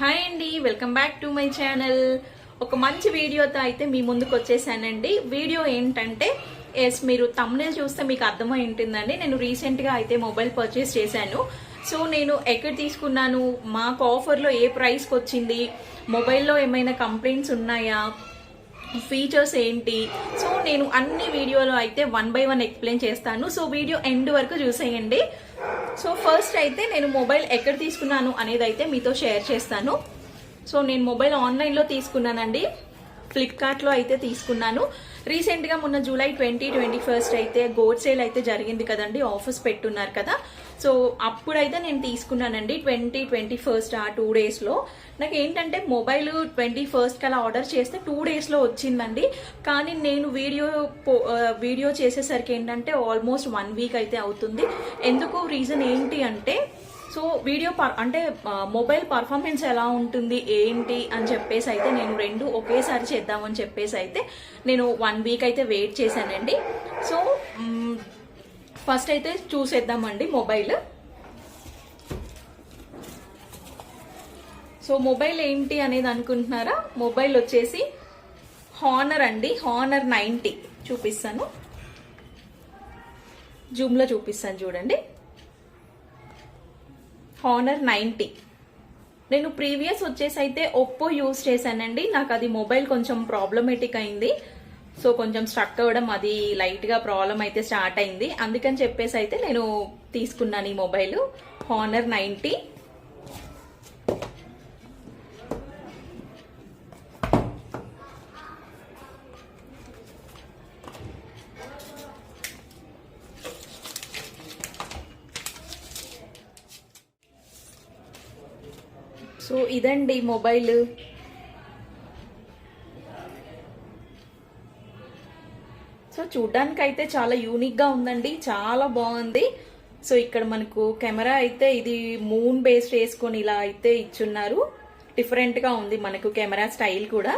Hi అండి welcome back to my channel ఒక మంచి వీడియోతో అయితే మీ ముందుకు వచ్చేసానండి. వీడియో ఏంటంటే ఎస్ మీరు తమ్నేల్ చూస్తే మీకు అర్థమై ఉంటుందండి నేను రీసెంట్గా అయితే మొబైల్ పర్చేస్ చేశాను. సో నేను ఎక్కడ తీసుకున్నాను? మాకు ఆఫర్లో ఏ ప్రైస్కి వచ్చింది? మొబైల్లో ఏమైనా కంప్లైంట్స్ ఉన్నాయా? ఫీచర్స్ ఏంటి? సో నేను అన్ని వీడియోలో అయితే వన్ బై వన్ ఎక్స్ప్లెయిన్ చేస్తాను. సో వీడియో ఎండ్ వరకు చూసేయండి. సో ఫస్ట్ అయితే నేను మొబైల్ ఎక్కడ తీసుకున్నాను అనేది అయితే మీతో షేర్ చేస్తాను. సో నేను మొబైల్ ఆన్లైన్లో తీసుకున్నానండి. ఫ్లిప్కార్ట్లో అయితే తీసుకున్నాను. రీసెంట్గా మొన్న జూలై ట్వంటీ ట్వంటీ ఫస్ట్ అయితే గోడ్ సేల్ అయితే జరిగింది కదండి ఆఫర్స్ పెట్టున్నారు కదా. సో అప్పుడైతే నేను తీసుకున్నానండి ట్వంటీ ట్వంటీ ఫస్ట్ ఆ టూ డేస్లో. నాకు ఏంటంటే మొబైల్ ట్వంటీ ఫస్ట్ అలా ఆర్డర్ చేస్తే టూ డేస్లో వచ్చిందండి. కానీ నేను వీడియో పో- వీడియో చేసేసరికి ఏంటంటే ఆల్మోస్ట్ వన్ వీక్ అయితే అవుతుంది. ఎందుకు రీజన్ ఏంటి అంటే సో వీడియో పర్ అంటే మొబైల్ పర్ఫార్మెన్స్ ఎలా ఉంటుంది ఏంటి అని చెప్పేసి అయితే నేను రెండు ఒకేసారి చేద్దామని చెప్పేసి అయితే నేను వన్ వీక్ అయితే వెయిట్ చేశానండి. సో ఫస్ట్ అయితే చూసేద్దామండి మొబైల్. సో మొబైల్ ఏంటి అనేది అనుకుంటున్నారా? మొబైల్ వచ్చేసి హానర్ అండి. హానర్ నైంటీ చూపిస్తాను. జూమ్లో చూపిస్తాను చూడండి. Honour ninety. నేను ప్రీవియస్ వచ్చేసి అయితే ఒప్పో యూజ్ చేశానండి. నాకు అది మొబైల్ కొంచెం ప్రాబ్లమేటిక్ అయింది. సో కొంచెం స్ట్రక్ అవ్వడం అది లైట్గా ప్రాబ్లం అయితే స్టార్ట్ అయింది. అందుకని చెప్పేసి అయితే నేను తీసుకున్నాను ఈ మొబైల్ హానర్ నైంటీ సో ఇదండి మొబైల్ సో చూడ్డానికి అయితే చాలా యూనిక్గా ఉందండి. చాలా బాగుంది. సో ఇక్కడ మనకు కెమెరా అయితే ఇది మూన్ బేస్డ్ వేసుకొని ఇలా అయితే ఇచ్చున్నారు. డిఫరెంట్గా ఉంది మనకు కెమెరా స్టైల్ కూడా.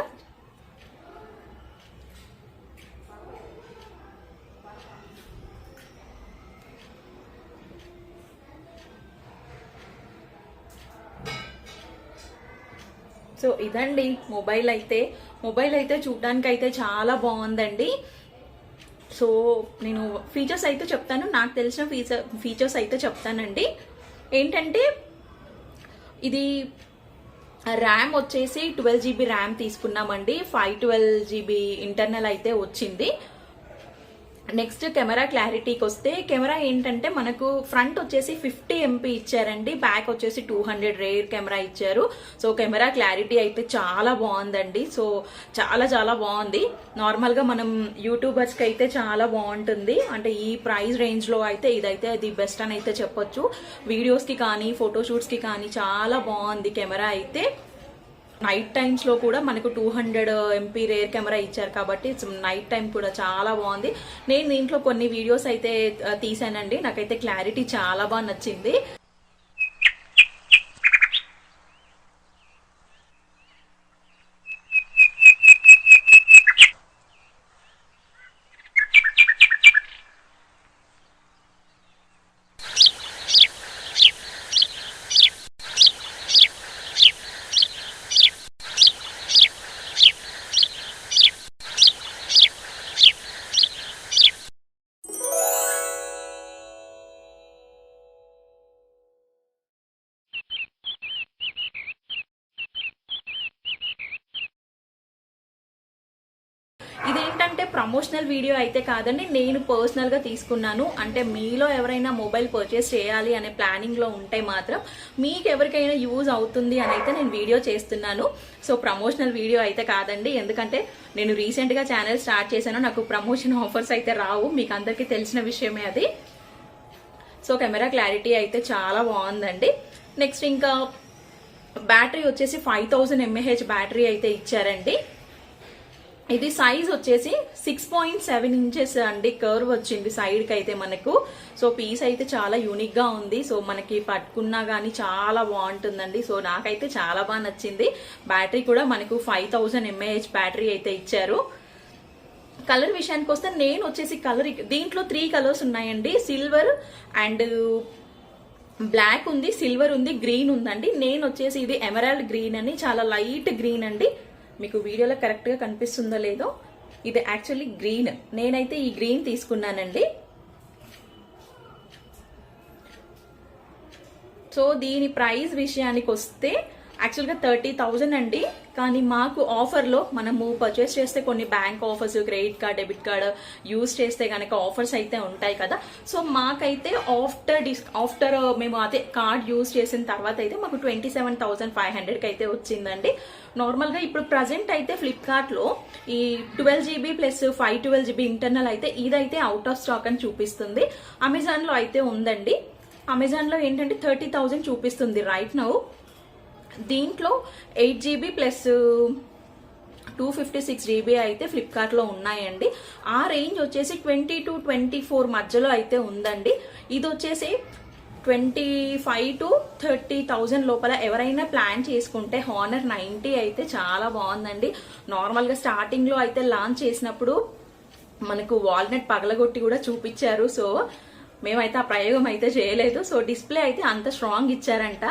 సో ఇదండి మొబైల్ అయితే. మొబైల్ అయితే చూడడానికి అయితే చాలా బాగుందండి. సో నేను ఫీచర్స్ అయితే చెప్తాను. నాకు తెలిసిన ఫీచర్ ఫీచర్స్ అయితే చెప్తానండి. ఏంటంటే ఇది ర్యామ్ వచ్చేసి ట్వెల్వ్ జీబీ ర్యామ్ తీసుకున్నామండి. ఫైవ్ ట్వెల్వ్ జీబీ ఇంటర్నల్ అయితే వచ్చింది. నెక్స్ట్ కెమెరా క్లారిటీకి వస్తే కెమెరా ఏంటంటే మనకు ఫ్రంట్ వచ్చేసి ఫిఫ్టీ ఎంపీ ఇచ్చారండి బ్యాక్ వచ్చేసి టూ హండ్రెడ్ రేర్ కెమెరా ఇచ్చారు. సో కెమెరా క్లారిటీ అయితే చాలా బాగుందండి. సో చాలా చాలా బాగుంది. నార్మల్గా మనం యూట్యూబర్స్కి అయితే చాలా బాగుంటుంది. అంటే ఈ ప్రైస్ రేంజ్లో అయితే ఇదైతే ది బెస్ట్ అని అయితే చెప్పొచ్చు. వీడియోస్కి కానీ ఫోటోషూట్స్కి కానీ చాలా బాగుంది కెమెరా అయితే. నైట్ టైమ్స్లో కూడా మనకు two hundred MP rear camera ఇచ్చారు కాబట్టి నైట్ టైం కూడా చాలా బాగుంది. నేను దీంట్లో కొన్ని వీడియోస్ అయితే తీసానండి నాకైతే క్లారిటీ చాలా బాగా నచ్చింది. ప్రమోషనల్ వీడియో అయితే కాదండి నేను పర్సనల్గా తీసుకున్నాను. అంటే మీలో ఎవరైనా మొబైల్ పర్చేస్ చేయాలి అనే ప్లానింగ్లో ఉంటే మాత్రం మీకు ఎవరికైనా యూజ్ అవుతుంది అని అయితే నేను వీడియో చేస్తున్నాను. సో ప్రమోషనల్ వీడియో అయితే కాదండి. ఎందుకంటే నేను రీసెంట్గా ఛానల్ స్టార్ట్ చేశాను. నాకు ప్రమోషన్ ఆఫర్స్ అయితే రావు. మీకు అందరికీ తెలిసిన విషయమే అది. సో కెమెరా క్లారిటీ అయితే చాలా బాగుందండి. నెక్స్ట్ ఇంకా బ్యాటరీ వచ్చేసి ఫైవ్ థౌజండ్ ఎంఏహెచ్ బ్యాటరీ అయితే ఇచ్చారండి. ఇది సైజ్ వచ్చేసి సిక్స్ పాయింట్ సెవెన్ ఇంచెస్ అండి. కర్వ్ వచ్చింది సైడ్కి అయితే మనకు. సో పీస్ అయితే చాలా యూనిక్గా ఉంది. సో మనకి పట్టుకున్నా గానీ చాలా బాగుంటుందండి. సో నాకైతే చాలా బాగా నచ్చింది. బ్యాటరీ కూడా మనకు ఫైవ్ థౌసండ్ ఎంఏహెచ్ బ్యాటరీ అయితే ఇచ్చారు. కలర్ విషయానికి వస్తే నేను వచ్చేసి కలర్ దీంట్లో త్రీ కలర్స్ ఉన్నాయండి. సిల్వర్ అండ్ బ్లాక్ ఉంది సిల్వర్ ఉంది గ్రీన్ ఉందండి. నేను వచ్చేసి ఇది ఎమరాల్డ్ గ్రీన్ అని చాలా లైట్ గ్రీన్ అండి. మీకు వీడియోలో కరెక్ట్గా కనిపిస్తుందో లేదో ఇది యాక్చువల్లీ గ్రీన్ నేనైతే ఈ గ్రీన్ తీసుకున్నానండి. సో దీని ప్రైస్ విషయానికి వస్తే యాక్చువల్గా థర్టీ థౌజండ్ అండి. కానీ మాకు ఆఫర్లో మనము పర్చేస్ చేస్తే కొన్ని bank offers credit card debit card use చేస్తే కనుక ఆఫర్స్ అయితే ఉంటాయి కదా. సో మాకైతే ఆఫ్టర్ డిస్ ఆఫ్టర్ మేము అదే కార్డ్ యూస్ చేసిన తర్వాత అయితే మాకు ట్వంటీ సెవెన్ థౌసండ్ ఫైవ్ హండ్రెడ్కి అయితే వచ్చిందండి నార్మల్గా ఇప్పుడు ప్రజెంట్ అయితే ఫ్లిప్కార్ట్లో ఈ twelve GB plus five twelve GB internal అయితే ఇదైతే అవుట్ ఆఫ్ స్టాక్ అని చూపిస్తుంది. అమెజాన్లో అయితే ఉందండి. అమెజాన్లో ఏంటంటే థర్టీ థౌజండ్ చూపిస్తుంది రైట్ నౌ దీంట్లో eight GB plus two fifty six GB అయితే ఫ్లిప్కార్ట్లో ఉన్నాయండి. ఆ రేంజ్ వచ్చేసి ట్వంటీ టు ట్వంటీ ఫోర్ మధ్యలో అయితే ఉందండి. ఇది వచ్చేసి twenty five to thirty thousand లోపల ఎవరైనా ప్లాన్ చేసుకుంటే హానర్ నైంటీ అయితే చాలా బాగుందండి. నార్మల్గా స్టార్టింగ్లో అయితే లాంచ్ చేసినప్పుడు మనకు వాల్నట్ పగలగొట్టి కూడా చూపించారు. సో మేమైతే ఆ ప్రయోగం అయితే చేయలేదు. సో డిస్ప్లే అయితే అంత స్ట్రాంగ్ ఇచ్చారంట.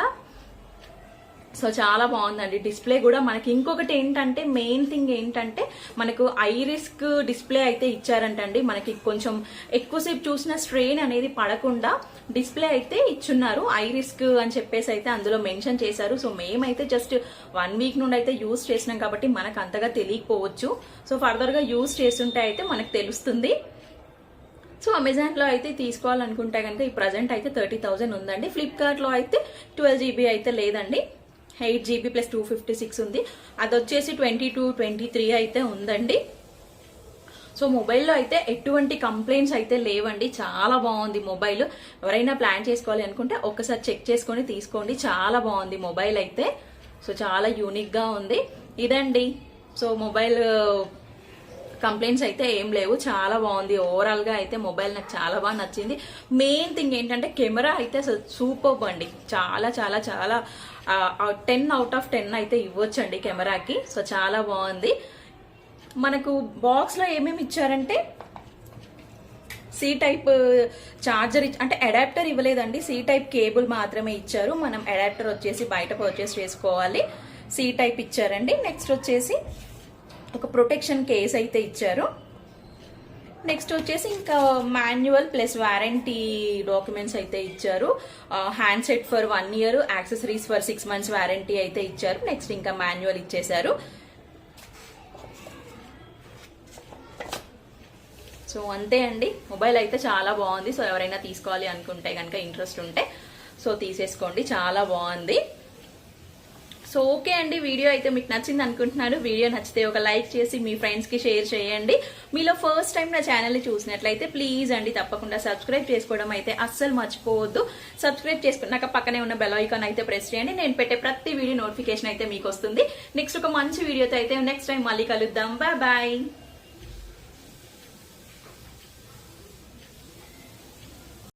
సో చాలా బాగుందండి. డిస్ప్లే కూడా మనకి ఇంకొకటి ఏంటంటే మెయిన్ థింగ్ ఏంటంటే మనకు ఐ రిస్క్ డిస్ప్లే అయితే ఇచ్చారంటండి. మనకి కొంచెం ఎక్కువసేపు చూసిన స్ట్రెయిన్ అనేది పడకుండా డిస్ప్లే అయితే ఇచ్చున్నారు. ఐరిస్క్ అని చెప్పేసి అయితే అందులో మెన్షన్ చేశారు. సో మేమైతే జస్ట్ వన్ వీక్ నుండి అయితే యూజ్ చేసినాం కాబట్టి మనకు అంతగా తెలియకపోవచ్చు. సో ఫర్దర్గా యూజ్ చేస్తుంటే అయితే మనకు తెలుస్తుంది. సో అమెజాన్లో అయితే తీసుకోవాలనుకుంటే కనుక ఈ ప్రజెంట్ అయితే థర్టీ థౌజండ్ ఉందండి. ఫ్లిప్కార్ట్లో అయితే ట్వెల్వ్ జీబీ అయితే లేదండి. Eight GB plus two fifty six ఉంది. అది వచ్చేసి ట్వంటీ టూ ట్వంటీ త్రీ అయితే ఉందండి. సో మొబైల్లో అయితే ఎటువంటి కంప్లైంట్స్ అయితే లేవండి. చాలా బాగుంది మొబైల్. ఎవరైనా ప్లాన్ చేసుకోవాలి అనుకుంటే ఒక్కసారి చెక్ చేసుకొని తీసుకోండి. చాలా బాగుంది మొబైల్ అయితే. సో చాలా యూనిక్గా ఉంది. ఇదండి. సో మొబైల్ కంప్లైంట్స్ అయితే ఏం లేవు. చాలా బాగుంది. ఓవరాల్గా అయితే మొబైల్ నాకు చాలా బాగా నచ్చింది. మెయిన్ థింగ్ ఏంటంటే కెమెరా అయితే అసలు సూపర్ అండి. చాలా చాలా చాలా టెన్ అవుట్ ఆఫ్ టెన్ అయితే ఇవ్వచ్చండి కెమెరాకి. సో చాలా బాగుంది. మనకు బాక్స్లో ఏమేమి ఇచ్చారంటే సి టైప్ చార్జర్ అంటే అడాప్టర్ ఇవ్వలేదండి. సి టైప్ కేబుల్ మాత్రమే ఇచ్చారు. మనం అడాప్టర్ వచ్చేసి బయట పర్చేస్ చేసుకోవాలి సి టైప్ ఇచ్చారండి. నెక్స్ట్ వచ్చేసి ఒక ప్రొటెక్షన్ కేస్ అయితే ఇచ్చారు. నెక్స్ట్ వచ్చేసి ఇంకా మాన్యువల్ ప్లస్ వారంటీ డాక్యుమెంట్స్ అయితే ఇచ్చారు. Handset for one year accessories for six months warranty అయితే ఇచ్చారు. నెక్స్ట్ ఇంకా మాన్యువల్ ఇచ్చేశారు. సో అంతే అండి. మొబైల్ అయితే చాలా బాగుంది. సో ఎవరైనా తీసుకోవాలి అనుకుంటే కనుక ఇంట్రెస్ట్ ఉంటే సో తీసేసుకోండి. చాలా బాగుంది. సో ఓకే అండి వీడియో అయితే మీకు నచ్చింది అనుకుంటున్నాను. వీడియో నచ్చితే ఒక లైక్ చేసి మీ ఫ్రెండ్స్కి షేర్ చేయండి. మీలో ఫస్ట్ టైం నా ఛానల్ చూసినట్లయితే ప్లీజ్ అండి తప్పకుండా సబ్స్క్రైబ్ చేసుకోవడం అయితే అస్సలు మర్చిపోవద్దు. సబ్స్క్రైబ్ చేసుకున్నాక పక్కనే ఉన్న బెల్ ఐకాన్ అయితే ప్రెస్ చేయండి. నేను పెట్టే ప్రతి వీడియో నోటిఫికేషన్ అయితే మీకు వస్తుంది. నెక్స్ట్ ఒక మంచి వీడియోతో అయితే నెక్స్ట్ టైం మళ్ళీ కలుద్దాం. Bye bye